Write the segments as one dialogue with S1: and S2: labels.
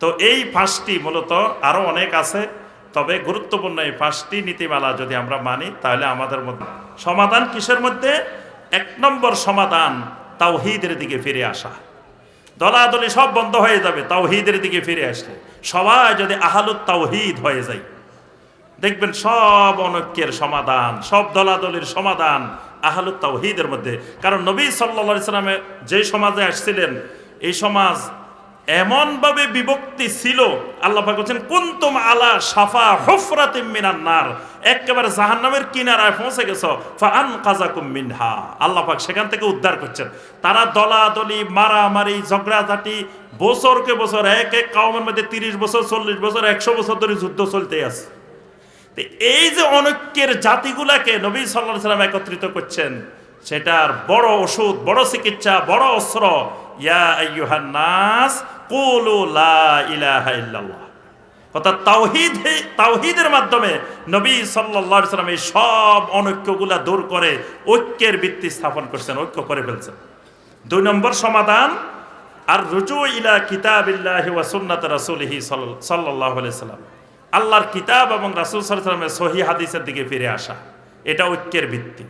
S1: তো এই পাঁচটি মূলত আরও অনেক আছে, তবে গুরুত্বপূর্ণ এই পাঁচটি নীতিমালা যদি আমরা মানি, তাহলে আমাদের মধ্যে সমাধান কিসের মধ্যে? এক নম্বর সমাধান তাওহিদের দিকে ফিরে আসা। দলাদলি সব বন্ধ হয়ে যাবে, তাওহিদের দিকে ফিরে আসলে। সবাই যদি আহালুত তাওহিদ হয়ে যায়, দেখবেন সব অনৈক্যের সমাধান, সব দলাদলির সমাধান আহালুত তাওহিদের মধ্যে। কারণ নবী সাল্লা সাল্লামে যে সমাজে আসছিলেন, এই সমাজ এমনভাবে বিভক্তি ছিল, আল্লাহ বলছেন, কুন্তুম আলা সাফা হুফরাতিম মিনান নার। একেবারে জাহান্নামের কিনারায় পৌঁছে গেছো ফাআন কাজাকুম মিনহা। আল্লাহ পাক সেখান থেকে উদ্ধার করছেন। তারা দলাদলি, মারামারি, ঝগড়াঝাটি, বছরকে বছর, এক এক কাউমের মধ্যে তিরিশ বছর, চল্লিশ বছর, একশো বছর ধরে যুদ্ধ চলতে আছে। এই যে অনৈক্যের জাতিগুলাকে নবী সাল্লাহ সাল্লাম একত্রিত করছেন, সেটার বড় ওষুধ, বড় চিকিৎসা, বড় অস্ত্র ইয়া আইয়ুহান নাস কুলু লা ইলাহা অর্থাৎ তাওহিদ তাওহিদের মাধ্যমে নবী সাল্লাল্লাহু সাল্লাম এই সব অনৈক্যগুলা দূর করে ঐক্যের ভিত্তি স্থাপন করছেন, ঐক্য করে ফেলছেন। দুই নম্বর সমাধান, আর রুজু ইলা কিতাবিল্লাহি ওয়া সুন্নাত রাসূলিহি সাল্লাল্লাহু আলাইহি সাল্লাম। আল্লাহর কিতাব এবং রাসূল সাল্লাল্লাহু আলাইহি সাল্লামের সহি হাদিসের দিকে ফিরে আসা, এটা ঐক্যের ভিত্তি।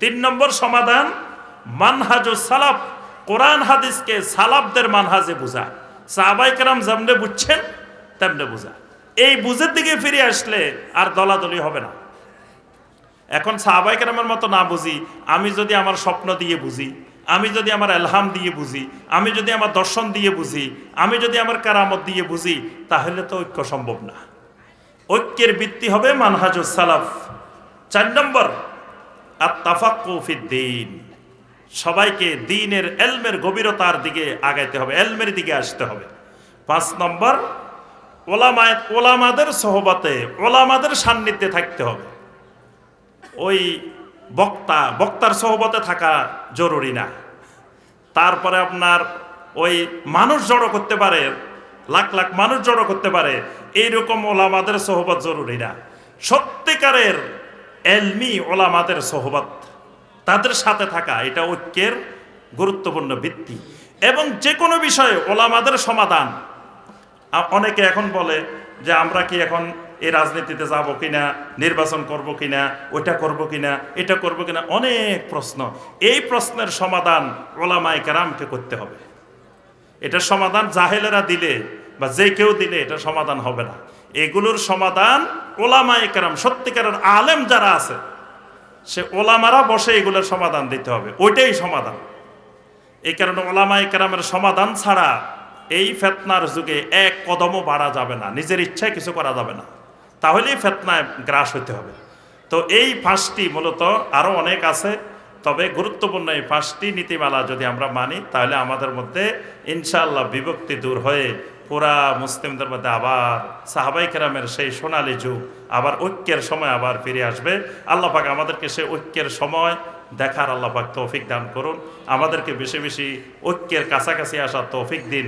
S1: তিন নম্বর সমাধান, মানহাজুস সালাফ কোরআন হাদিসকে সালাফদের মানহাজে বোঝা সাহাবাই কেরাম যেমনে বুঝছেন, তেমনে বোঝা। এই বুঝের দিকে ফিরে আসলে আর দলাদলি হবে না। এখন সাহাবাই কেরামের মতো না বুঝি, আমি যদি আমার স্বপ্ন দিয়ে বুঝি, আমি যদি আমার এলহাম দিয়ে বুঝি, আমি যদি আমার দর্শন দিয়ে বুঝি, আমি যদি আমার কারামত দিয়ে বুঝি, তাহলে তো ঐক্য সম্ভব না। ঐক্যের ভিত্তি হবে মানহাজুস সালাফ। চার নম্বর আর তাফাকুফিদ্দিন সবাইকে দিনের এলমের গভীরতার দিকে আগাইতে হবে, এলমের দিকে আসতে হবে। পাঁচ নম্বর, ওলামায় ওলামাদের সহবতে, ওলামাদের সান্নিধ্যে থাকতে হবে। ওই বক্তা, বক্তার সহবতে থাকা জরুরি না। তারপরে আপনার ওই মানুষ জড়ো করতে পারে, লাখ লাখ মানুষ জড়ো করতে পারে, এইরকম ওলামাদের সহবত জরুরি না। সত্যিকারের এলমি ওলামাদের সহবত তাদের সাথে থাকা এটা ঐক্যের গুরুত্বপূর্ণ ভিত্তি। এবং যে কোনো বিষয়ে ওলামাদের সমাধান। অনেকে এখন বলে যে আমরা কি এখন এই রাজনীতিতে যাব কিনা, নির্বাচন করব কিনা, ওইটা করব কিনা, এটা করব কিনা, অনেক প্রশ্ন। এই প্রশ্নের সমাধান ওলামাই কেরামকে করতে হবে। এটার সমাধান জাহেলেরা দিলে বা যে কেউ দিলে এটা সমাধান হবে না। এগুলোর সমাধান ওলামাই কেরাম, সত্যিকারের আলেম যারা আছে সে ওলামারা বসে এগুলোর সমাধান দিতে হবে। ওইটাই সমাধান। এই কারণে ওলামাই কেরামের সমাধান ছাড়া এই ফেতনার যুগে এক কদমও বাড়া যাবে না, নিজের ইচ্ছায় কিছু করা যাবে না। তাহলেই ফেতনায় গ্রাস হতে হবে। তো এই পাঁচটি মূলত আরও অনেক আছে, তবে গুরুত্বপূর্ণ এই পাঁচটি নীতিমালা যদি আমরা মানি, তাহলে আমাদের মধ্যে ইনশাআল্লাহ বিভক্তি দূর হয়ে পুরা মুসলিমদের মধ্যে আবার সাহাবাই কেরামের সেই সোনালি যুগ, আবার ঐক্যের সময় আবার ফিরে আসবে। আল্লাহ পাক আমাদেরকে সেই ঐক্যের সময় দেখার আল্লাহ পাক তৌফিক দান করুন। আমাদেরকে বেশি বেশি ঐক্যের কাছাকাছি আসার তৌফিক দিন।